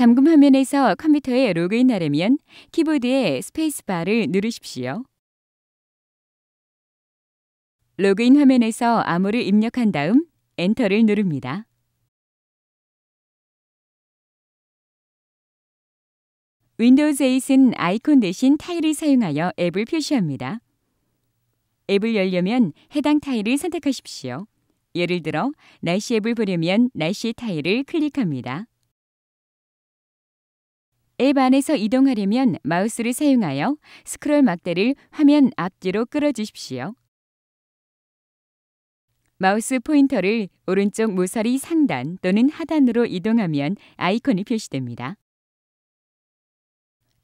잠금 화면에서 컴퓨터에 로그인하려면 키보드의 스페이스바를 누르십시오. 로그인 화면에서 암호를 입력한 다음 엔터를 누릅니다. 윈도우즈 8은 아이콘 대신 타일을 사용하여 앱을 표시합니다. 앱을 열려면 해당 타일을 선택하십시오. 예를 들어 날씨 앱을 보려면 날씨 타일을 클릭합니다. 앱 안에서 이동하려면 마우스를 사용하여 스크롤 막대를 화면 앞뒤로 끌어주십시오. 마우스 포인터를 오른쪽 모서리 상단 또는 하단으로 이동하면 아이콘이 표시됩니다.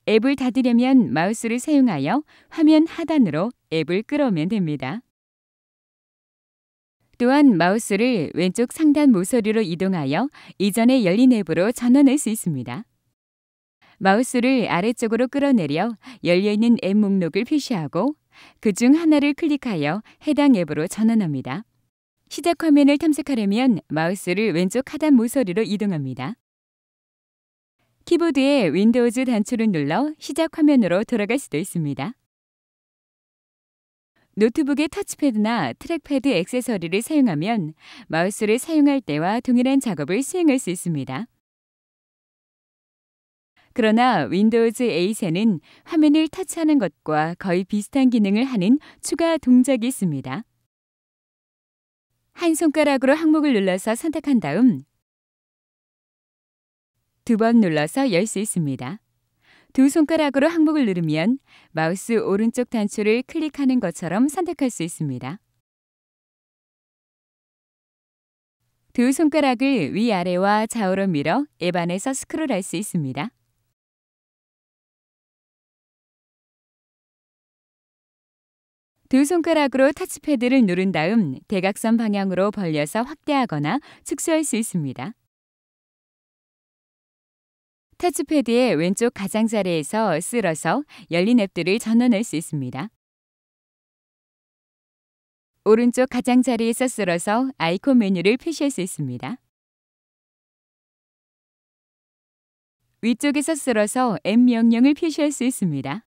앱을 닫으려면 마우스를 사용하여 화면 하단으로 앱을 끌어오면 됩니다. 또한 마우스를 왼쪽 상단 모서리로 이동하여 이전에 열린 앱으로 전환할 수 있습니다. 마우스를 아래쪽으로 끌어내려 열려있는 앱 목록을 표시하고 그 중 하나를 클릭하여 해당 앱으로 전환합니다. 시작 화면을 탐색하려면 마우스를 왼쪽 하단 모서리로 이동합니다. 키보드의 윈도우즈 단추를 눌러 시작 화면으로 돌아갈 수도 있습니다. 노트북의 터치패드나 트랙패드 액세서리를 사용하면 마우스를 사용할 때와 동일한 작업을 수행할 수 있습니다. 그러나 윈도우즈 8에는 화면을 터치하는 것과 거의 비슷한 기능을 하는 추가 동작이 있습니다. 한 손가락으로 항목을 눌러서 선택한 다음 두 번 눌러서 열 수 있습니다. 두 손가락으로 항목을 누르면 마우스 오른쪽 단추를 클릭하는 것처럼 선택할 수 있습니다. 두 손가락을 위아래와 좌우로 밀어 앱 안에서 스크롤할 수 있습니다. 두 손가락으로 터치패드를 누른 다음 대각선 방향으로 벌려서 확대하거나 축소할 수 있습니다. 터치패드의 왼쪽 가장자리에서 쓸어서 열린 앱들을 전원할 수 있습니다. 오른쪽 가장자리에서 쓸어서 아이콘 메뉴를 표시할 수 있습니다. 위쪽에서 쓸어서 앱 명령을 표시할 수 있습니다.